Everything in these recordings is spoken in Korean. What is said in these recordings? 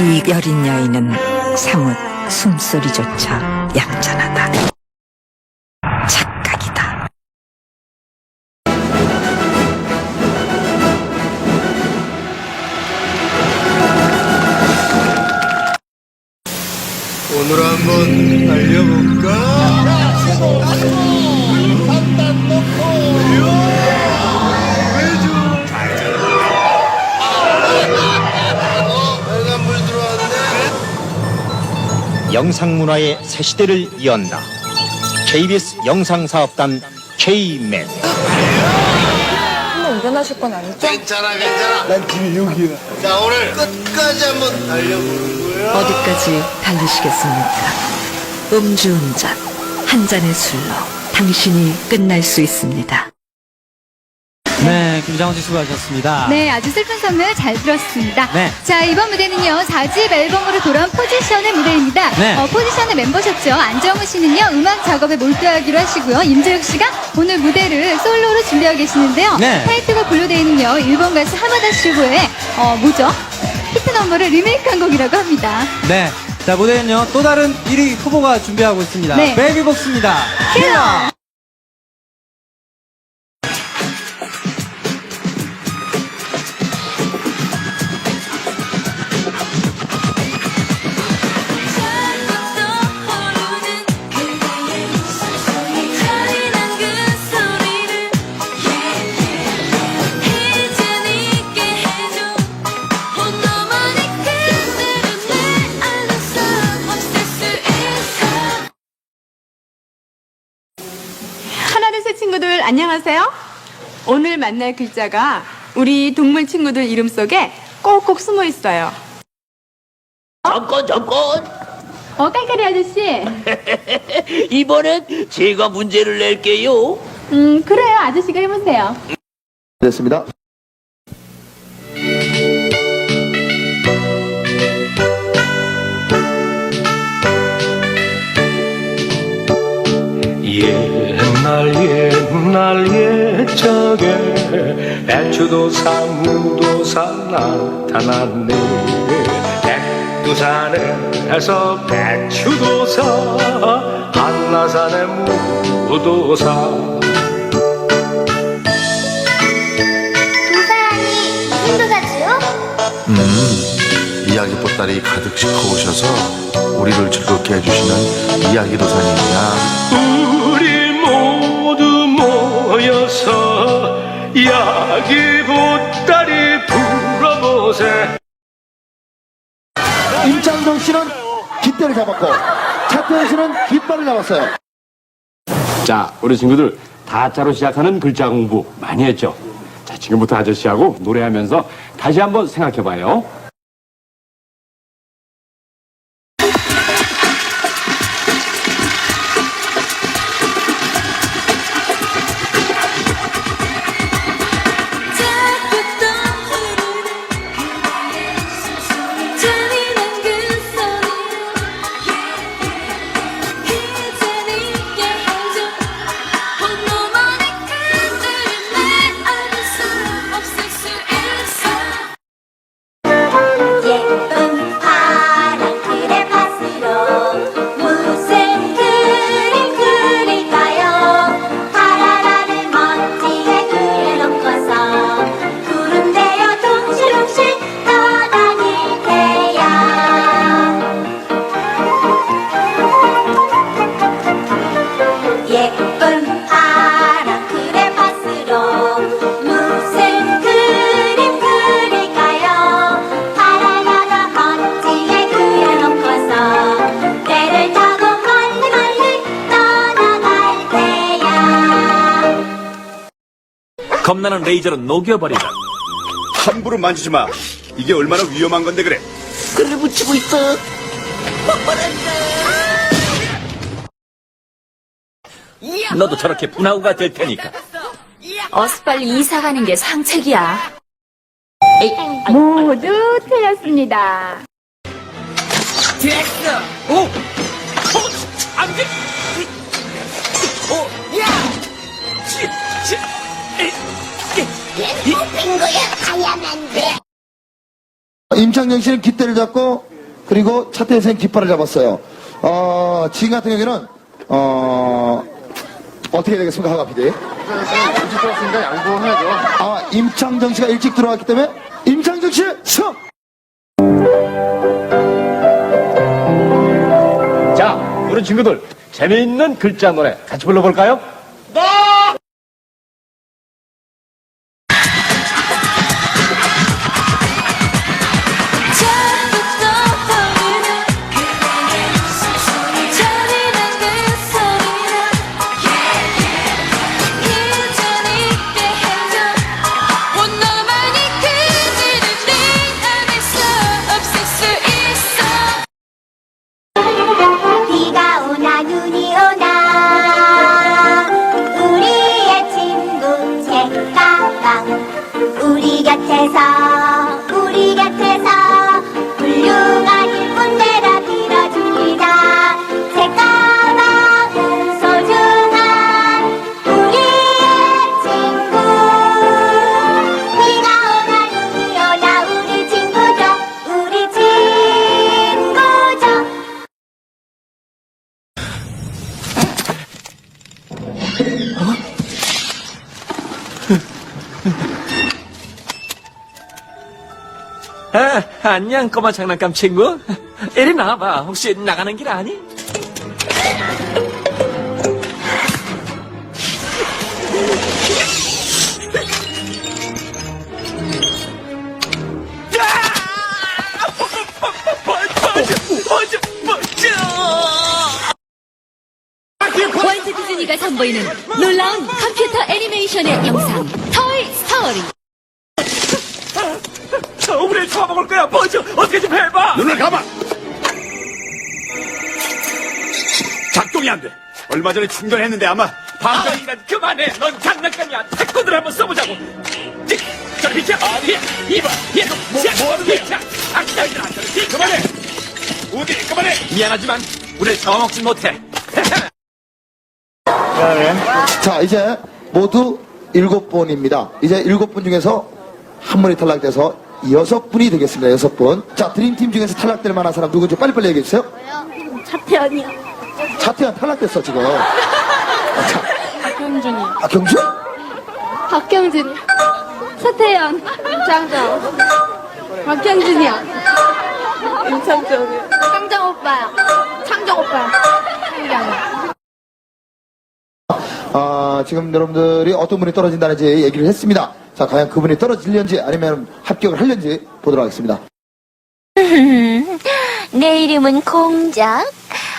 이 여린 여인은 사뭇 숨소리조차 얌전하다. 착각이다. 오늘 한번 달려볼까? 영상문화의 새 시대를 이언다. KBS 영상사업단 K맨. 한번 운전하실 건 아니죠? 괜찮아, 괜찮아. 난 집이 여기야. 자, 오늘 끝까지 한번 달려보는 거야. 어디까지 달리시겠습니까? 음주운전, 한 잔의 술로 당신이 끝날 수 있습니다. 네, 김장훈 씨 수고하셨습니다. 네, 아주 슬픈 선물 잘 들었습니다. 네. 자, 이번 무대는요, 4집 앨범으로 돌아온 포지션의 무대입니다. 네. 어, 포지션의 멤버셨죠. 안정우 씨는요, 음악 작업에 몰두하기로 하시고요. 임재욱 씨가 오늘 무대를 솔로로 준비하고 계시는데요. 네. 타이틀곡 블루데이는요, 일본 가수 하마다 슈고의, 어, 뭐죠? 히트 넘버를 리메이크한 곡이라고 합니다. 네. 자, 무대는요, 또 다른 1위 후보가 준비하고 있습니다. 네. 베이비복스입니다. 킬러! 안녕하세요. 오늘 만날 글자가 우리 동물 친구들 이름 속에 꼭꼭 숨어 있어요. 잠깐 잠깐 어, 깔깔이 아저씨. 이번엔 제가 문제를 낼게요 음, 그래요. 아저씨가 해보세요. 됐습니다. 옛날 옛 날 옛적에 배추도사 무도사 나타났네 백두산에서 배추도사 한라산에 무도사 도사라니 무슨 도사지요? 음, 이야기 보따리 가득 싣고 오셔서 우리를 즐겁게 해주시는 이야기 도사님이야. 모여서 이야기 보따리 불어보세 임창정 씨는 깃대를 잡았고, 차태현 씨는 깃발을 잡았어요. 자, 우리 친구들 다 자로 시작하는 글자 공부 많이 했죠? 자, 지금부터 아저씨하고 노래하면서 다시 한번 생각해봐요. 겁나는 레이저로 녹여버리자 함부로 만지지 마 이게 얼마나 위험한 건데 그래 그를 붙이고 있어 너도 저렇게 분화구가 될 테니까 어서 빨리 이사 가는 게 상책이야. 모두 틀렸습니다. 오! 어? 안 임창정 씨는 깃대를 잡고 그리고 차태현 선생 깃발을 잡았어요. 어, 지금 같은 경우에는 어, 어떻게 되겠습니까, 하가 PD? 일찍 들어왔으니까 양보해야죠. 아, 임창정 씨가 일찍 들어왔기 때문에 임창정 씨 승! 자, 우리 친구들 재미있는 글자 노래 같이 불러볼까요? 안녕 꼬마 장난감 친구. 이리 나와봐. 혹시 나가는 길 아니? 월트 디즈니가 선보이는 놀라운 컴퓨터 애니메이션의 영상 토이 스토리 저 우리를 잡아먹을 거야. 버즈 어떻게 좀 해봐. 눈을 감아! 작동이 안 돼. 얼마 전에 충전했는데 아마 아, 이란 그만해. 넌 장난감이야. 태권도를 한번 써보자고. 찌, 저리 비켜 어디 이봐 얘도 뭐하는 거야? 악당이들 안 저리 그만해. 우디 그만해. 미안하지만 우리를 잡아먹진 못해. 자, 이제 모두 일곱 분입니다. 이제 일곱 분 중에서 한 분이 탈락돼서 여섯 분이 되겠습니다. 여섯 분. 자, 드림팀 중에서 탈락될 만한 사람 누군지 빨리빨리 얘기해 주세요. 차태현이요 차태현 탈락됐어, 지금. 아, 자. 박경준이요. 아, 경준? 박경진, 차태현, 임창정, 박경준이요. 임창정이요. 창정 오빠요. 창정 오빠요. 창정. 아, 지금 여러분들이 어떤 분이 떨어진다는지 얘기를 했습니다. 자, 과연 그분이 떨어질는지 아니면 합격을 할는지 보도록 하겠습니다. 내 이름은 공작.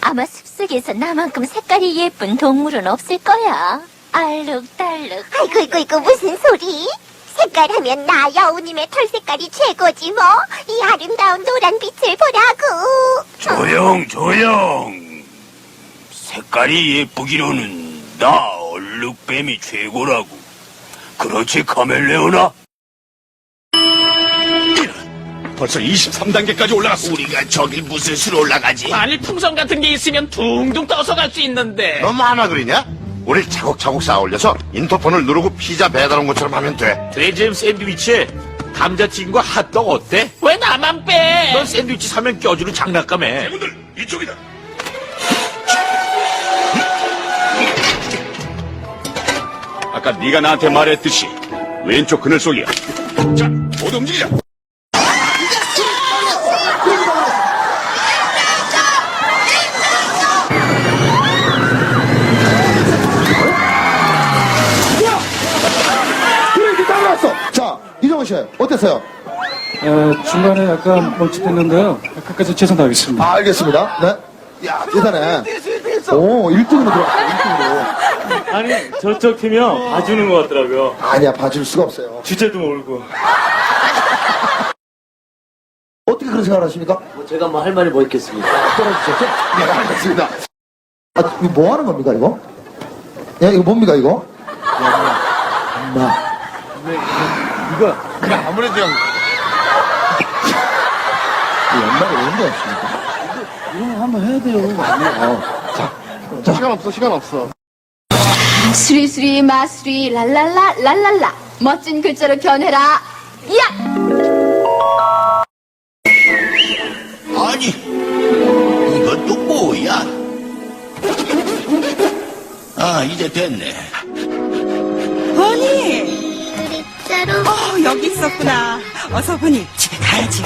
아마 숲속에서 나만큼 색깔이 예쁜 동물은 없을 거야. 알록달록. 아이고, 이거, 이거 무슨 소리? 색깔 하면 나 여우님의 털 색깔이 최고지 뭐. 이 아름다운 노란 빛을 보라고. 조용, 조용. 색깔이 예쁘기로는 나 얼룩뱀이 최고라고. 그렇지, 카멜레오나? 벌써 23단계까지 올라갔어. 우리가 저길 무슨 수로 올라가지? 아니 풍선 같은 게 있으면 둥둥 떠서 갈 수 있는데 너무 하나 그리냐? 우리 차곡차곡 쌓아 올려서 인터폰을 누르고 피자 배달 온 것처럼 하면 돼. 돼지햄 샌드위치에 감자튀김과 핫도그 어때? 왜 나만 빼? 넌 샌드위치 사면 껴주는 장난감에 이쪽이다. 아까 네가 나한테 말했듯이 왼쪽 그늘 속이야. 자, 모두 움직이자. 그래, 다 나왔어! 자, 이정원 씨, 어땠어요? 중간에 약간 멈칫했는데요. 끝까지 최선 다하겠습니다. 아, 알겠습니다. 네. 야, 대단해. 오, 1등으로 들어왔어, 1등으로. 아니 저쪽 팀이요 봐주는 것 같더라고요 아니야, 봐줄 수가 없어요. 주제도 모르고 어떻게 그런 생각을 하십니까? 제가 뭐 할 말이 뭐 있겠습니까 떨어지셨죠? 네, 알겠습니다. 아, 이거 뭐 하는 겁니까, 이거? 야, 이거 뭡니까, 이거? 엄마. 이거, 아무래도 그냥 이 엄마가 왜 이런 없습니까? 이거 한번 해야 돼요. 어. 시간 없어, 시간 없어. 수리수리 마수리 랄랄라 랄랄라 멋진 글자로 변해라. 야! 아니, 이건 또 뭐야? 아, 이제 됐네. 언니! 글자로 어, 여기 있었구나. 어서 보니 집에 가야지.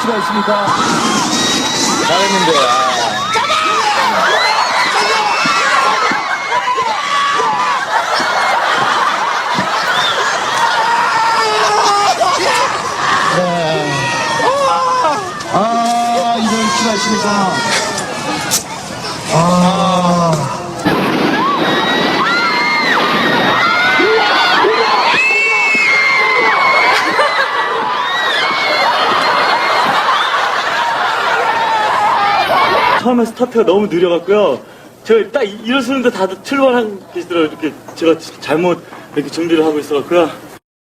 수가 있습니까? 잘했는데. 아, 이럴 수가 있습니까? 스타트가 너무 느려갖고요. 제가 딱 이- 일어서는데 다들 출발한 계시더라고요. 이렇게 제가 잘못 이렇게 준비를 하고 있어갖고요.